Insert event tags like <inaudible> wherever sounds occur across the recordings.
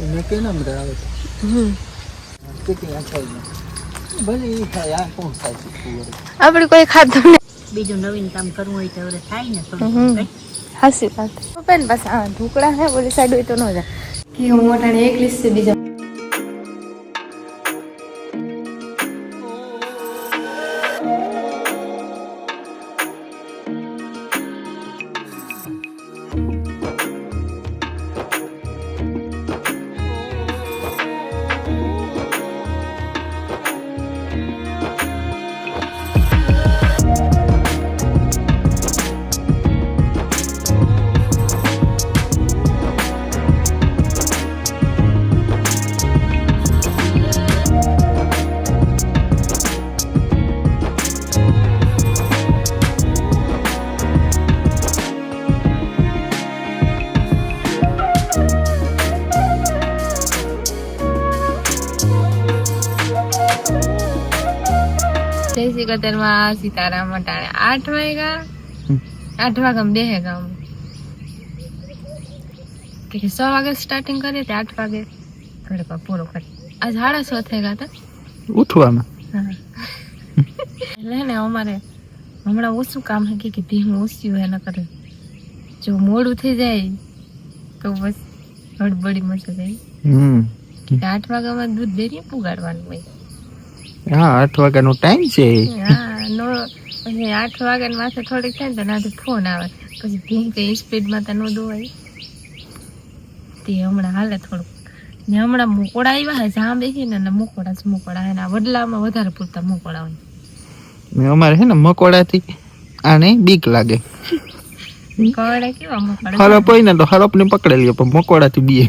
મેં કે નામ આવે આખાઈ ભલે એ થાય આ કોણ થાય આપણે કોઈ ખાધું નહીં. બીજું નવીન કામ કરવું હોય તો હવે થાય ને થોડું હાસી વાત. બેન બસ આ ઢોકળા હે બોલી સાઈડ હોય તો ન જાય. કે હું મોટાને એકલી છે બીજા શ્રી કતરમાં સીતારામ અટાણે. આઠ વાગ્યા? આઠ વાગ્યા બે ગામ. કે સો વાગે સ્ટાર્ટિંગ કરીએ તે આઠ વાગે? ઘર પર પૂરો કરી. આજ સાડા છ થઈ ગયા હતા. ઉઠવામાં એટલે ને અમારે હમણાં ઓછું કામ હે કે ધીમું ઓછું હે ન કરે જો મોડું થઈ જાય તો બસ હડબડી મચી જાય. હમ. આઠ વાગ્યામાં દૂધ દેરી પુગાડવાનું હોય. હા આઠ વાગ્યાનો ટાઈમ છે. હા નો પછી આઠ વાગ્યા માથે થોડીક થાય ને તો નાથી ફોન આવે. પછી ભીંગ કઈ સ્પીડમાં તો ન દોવાય. તે હમણાં હાલે થોડુંક. ને હમણાં મોકોડા આવ્યા હે જામ દેખી ને મોકોડા જ મોકોડા હે ને વડલામાં વધારે પૂરતા મોકોડા હોય. અમારે છે ને મકોડાથી આને બીક લાગે. મોકોડા? હરપ હોય ને તો હરપ ને પકડી લ્યો પણ મકોડાથી બીએ.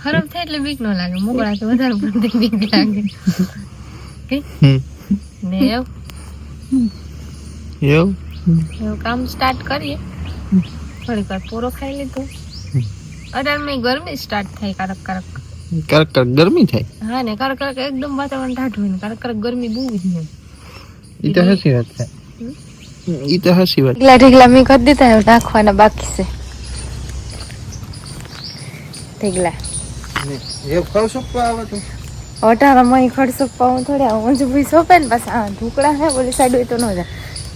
ખરાબ થાય એટલે બીક ન લાગે. મોકળા તો વધારે પડતી બીક લાગે. કે? હમ. ને એવું? એવું? એવું કામ સ્ટાર્ટ કરીએ. થોડીક વાર પૂરો ખાઈ લીધું. અઢાર મે ગરમી સ્ટાર્ટ થાય કારક કારક. ક્યારેક ક્યારેક ગરમી થાય? હા ને કારક કારક એકદમ વાતાવરણ ઠાઠું હોય ને કારક કારક ગરમી બહુ જ હોય. એ તો હસી વાત થાય એ તો હસી વાત. ઢીકલા ઢીકલા મેં કરી દીધા હવે નાખવાના બાકી છે. ઢીકલા એ ખાવ શું આવે તો? અઢાર મય ખડસો પાઉં થોડી ઊંઝું ભૂઈ સોંપે ને પાછા આ ઢોકળા હે બોલી સાઈડ હોય તો ન જાય.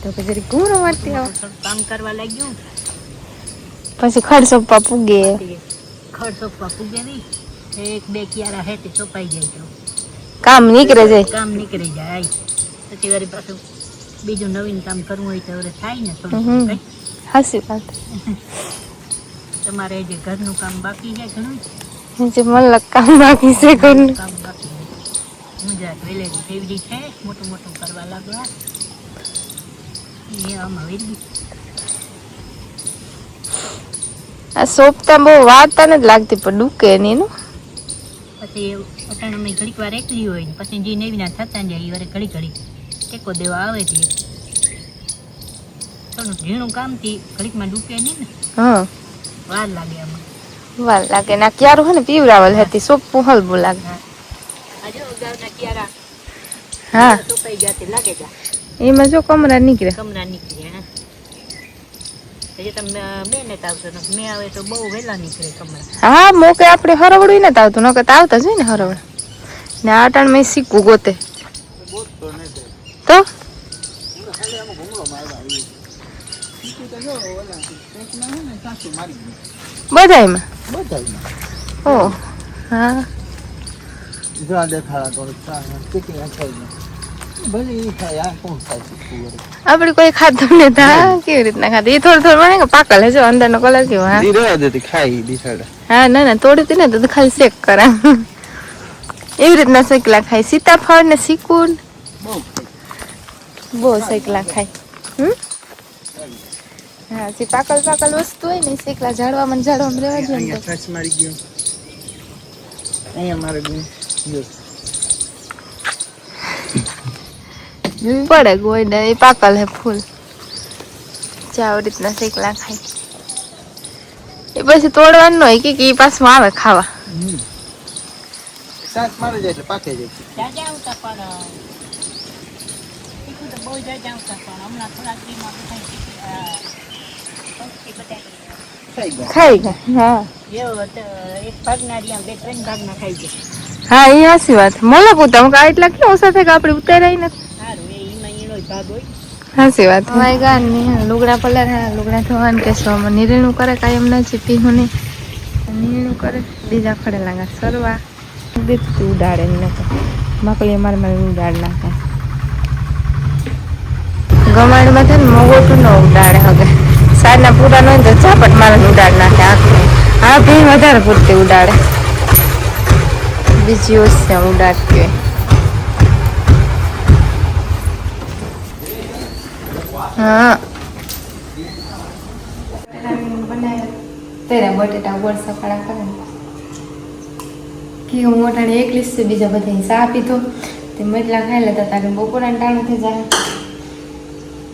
તો પછી જરી ઘૂરો મારતી આવો. કામ કરવા લાગ્યું? પછી ખડસોપા પૂગે. તે ખડ પૂગે નહીં. એક બે કિયારા હે તે સોંપાઈ જાય તો. કામ નીકળે જાય. કામ નીકળી જાય. પછી વળી પાછું બીજું નવીન કામ કરવું હોય તો હવે થાય ને થોડું. હાસી વાત. તમારે જે ઘરનું કામ બાકી છે ઘણું? જે મલક કામ બાકી છે ઘરનું. કામ બાકી છે મુંજા છે મોટું મોટું કરવા લાગવા. એ આમાં વેલી. આ સોપતા બહુ વાતા નથી લાગતી પણ ડૂકે નું. પછી અટાણે અમે ઘડીક વાર એકલી હોય ને પછી જે નેવીના થતા જાય એ વારે ઘડી ઘડી ટેકો દેવા આવે તે થોડું ઝીણું કામથી ઘડીકમાં ડૂકે નહીં ને. હા. વાર લાગે આમાં. વાર લાગે ના ક્યારું હે ને પીવરાવલ હતી સોપ લાગે આજે અગાઉના ક્યારા હા. સુકાઈ ગયા તે લાગે જા એમાં જો કમરા નીકળે. કમરા નીકળે હા. તમે બે ને આવશો મેં આવે તો બહુ વહેલા નીકળે હા મોકે આપણે હરવડું નથી આવતું નકર તો આવતા જ ને હરવડ. ને આ ટાણ મેં શીખવું ગોતે. તો? બધાયમાં? ઓ હા. જો આ દેખાડા તો કેટલી આખાઈ ભલે એ થાય આ કોણ થાય શીખવું વળી આપણે કોઈ ખાધું ને કેવી રીતના ખાધું? એ થોડું થોડું મને પાકલ હે જો અંદરનો કલર કેવો હા. ઈ દેતી ખાઈ બિસાડા હા ના ના તોડી હતી ને તો ખાલી શેક કરા. એવી રીતના શેકલા ખાય. સીતાફળ ને શીકુન. બહુ શેકલા ખાય. હા જે પાકલ પાકલ વસ્તુ હોય ને શેકલા ઝાડવામાં ઝાડવામાં રહેવા જોઈએ ને અહીંયા મારી ગયો. અહીંયા મારે ગયું. તો પડે ગોઈ ને એ પાકલ હે ફૂલ ચાવ રીતના શેકલા ખાય એ પછી તોડવાનું હોય કે કે એ પાછું આવે ખાવા સાસ મારે જાય એટલે પાકે જાય આવતા પણ બહુ જાજા આવતા પણ હમણાં થોડાક દીમાં બધા શીખી, આ, પક્ષી બધા ખાઈ ગયા હા. એક ભાગના બે ત્રણ ભાગના ખાઈ ગયા. હા એ હાસી વાત. મળે પૂતા હું એટલા કેવું ઓછા થાય કે આપણે ઉતારાય નથી? હાસી વાત. હવાઈ ગા ને લુગડા પલર હા લુગડા ધોવાનું કે સો નિરેણું કરે કાયમ ના ચીપી હું ને નિરેણું કરે બીજા ખડે લાગે. સરવા. દીધું ઉડાડે ને તો માકડી મારે મારે ઉડાડ નાખે. ગમાડમાં છે ને મગોટું ન ઉડાડે હવે. સારના પૂરા ન હોય તો ઝાપટ મારે ઉડાડ નાખે. આખું. આ ભી વધારે પૂરતી ઉડાડે. બીજી ઓછી ઉડાડતી હોય હા. તેરા બટેટા વરસા સફાળા કરે કે હું મોટાને એકલી છે, બીજા બધા ચા પીધો. તે મટલા ખાઈ લેતા તારે બપોરા ટાણું થઈ જાય.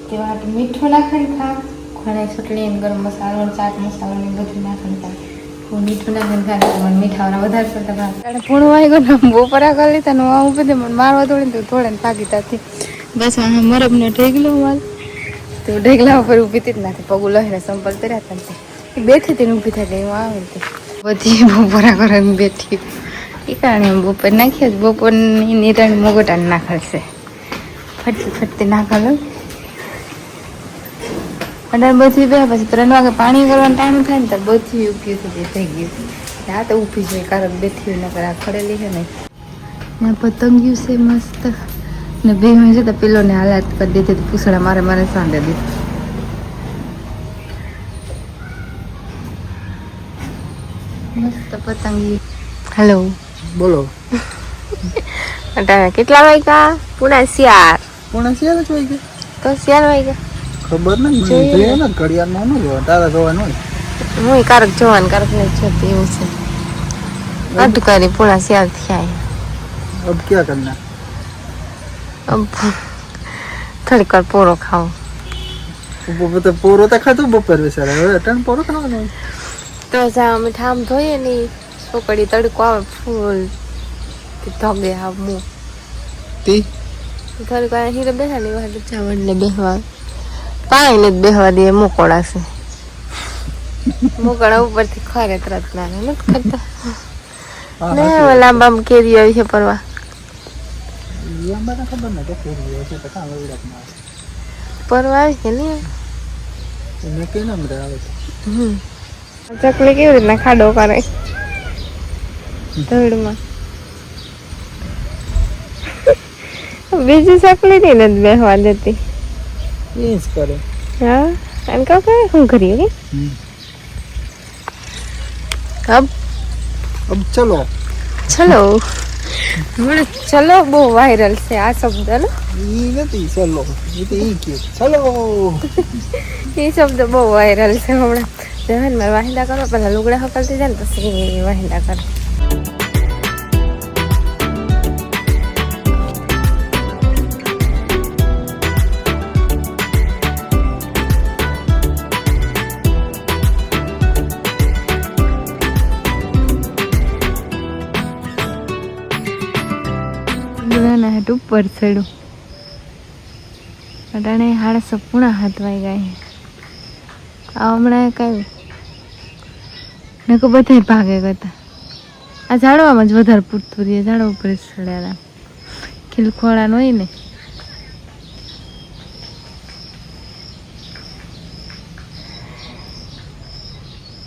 તે વાટ મીઠું નાખીને ખા ઘણા ચટણી ને ગરમ મસાલો, ચાટ મસાલો ને બધું નાખે હું મીઠું નાખીને ખા મને મીઠાવાળા વધારે પડતા ને બપોરા કરી લીધા ને મને મારવા દોડીને તો થોડે ને બસ આ મરબનો ઢેગલો માલ તો ઢેગલા ઉપર ઊભી હતી જ નાથી પગું લઈને સંપલ કર્યા હતા બેઠી હતી ઊભી થઈ ગઈ હું આવી બધી બપોરા કરે બેઠી. એ બપોર નાખ્યો બપોરની નિરણ મોગોટા નાખશે ફટતી ફટતી નાખેલો અને બધી બે પછી ત્રણ વાગે પાણી કરવાનો ટાઈમ થાય ને તો બધી ઊભી થઈ થઈ ગયું આ તો ઊભી છે કારણ બેઠી નકર આ ખડેલી છે ને ને પતંગિયું છે મસ્ત. ને બે મેં છે તો પેલોને હાલાત કરી દીધી તો પૂછડા મારે મારે સાંધે દીધું. મસ્ત પતંગી હેલો બોલો. <laughs> કેટલા વાગ્યા? પૂણા શિયાર પૂણા શિયાળ જ વાગ્યા. તો શિયાર વાગ્યા. ખબર નથી જોઈએ. ને ઘડિયાળમાં નું જોવા તારા જોવાનું હું કારક જોવાનું કારક ને જોતી એવું છે. અટ કરી પુણા શિયાર થયા. અબ ક્યાં કરના? અબ થોડીક વાર પોરો ખાવ બપોર તો પોરો તો ખાધું બપોર વિચારે. હવે અટાણ પોરો ખાવાનો. તો જા અમે ઠામ ધોઈએ ને છોકરી તડકો આવે ફૂલ ધગે આવ મું તી? થોડીક વાર હીરે બેસા ને ચાવડ ને બેહવા. પાણી ને જ બેહવા દે મોકોડાશે મોકળા <laughs> ઉપરથી ખરે તરત ના નથી કરતા ને લાંબા કેરી આવી છે પરવા આવે. પરવા આવી છે ને. છે. ચકલી કેવી રીતના ખાડો કરે? ધૂળમાં. <laughs> બીજી ચકલી ની નથી બેહવા દેતી. એ જ કરે. હા? એમ કહો કે શું કરીએ કે? અબ? અબ ચલો. ચલો. મને ચલો બહુ વાયરલ છે આ શબ્દ ને? ઈ નથી ચલો. એ તો ઈ કે. ચલો. <laughs> એ શબ્દ બહુ વાયરલ છે હમણાં. જવાન મારે વાહિંદા કરો પહેલાં લુગડા હકલતી જાય ને પછી વાહિંદા કરો. હાટ ઉપર અટાણે હાડા સપૂણા હાથ વાઈ ગયા આ હમણાં કયું? નકો બધા ભાગે કરતા આ ઝાડવામાં જ વધારે પૂરતું રહે ઝાડવા ઉપર જ ચડ્યા ખીલખોળાનું હોય ને.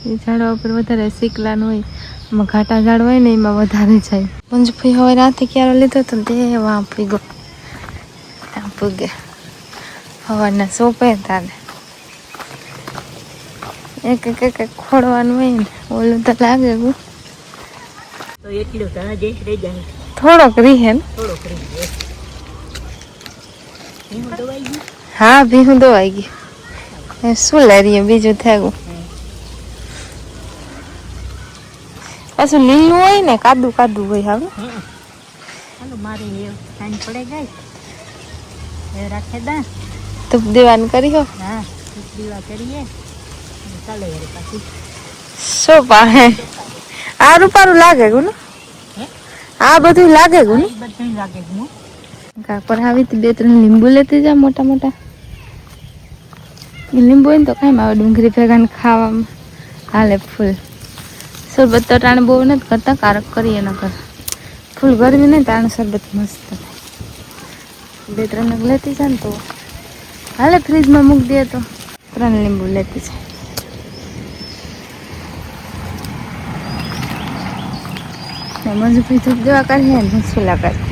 એ ઝાડવા ઉપર વધારે શીકલાનું હોય. એમાં ઘાટા ઝાડ હોય ને એમાં વધારે જાય. મંજુભાઈ હવે રાતે ક્યારે લીધો તો તે વાં ગયો. ત્યાં પૂગે સવારના સોંપે તારે. એક એક એક ખોડવાનું હોય ને ઓલું તો લાગે ગયું જાય. થોડોક રીહે ગયું? હા ભીહું દવાઈ ગયું. શું શું રહીએ બીજું થયું? પાછું લીલું હોય ને કાદુ કાદુ હોય હવે મારે ટાઈમ પડે એ રાખે દા. તો દીવાન કરી હો. હા દીવા કરીએ. અને યાર પાછી. શું પાહે? આ રૂપારું લાગે ગયું આ બધું લાગે ગયું બધું લાગે કાપડ આવી બે ત્રણ લીંબુ લેતી જા મોટા મોટા. લીંબુ હોય ને તો કાંઈ આવે ડુંગળી ભેગા ને ખાવામાં. હાલે ફૂલ. શરબત તો ટાણે બહુ નથી કરતા, કારક કરીએ ન કર ફૂલ ગરમી નહીં, ટાણે શરબત મસ્ત. બે ત્રણ નગ લેતી છે ને તો. હાલે ફ્રીજમાં મૂકી દે તો. ત્રણ લીંબુ લેતી છે મજૂરી પીધું દેવા કરીએ ને સુલા કરી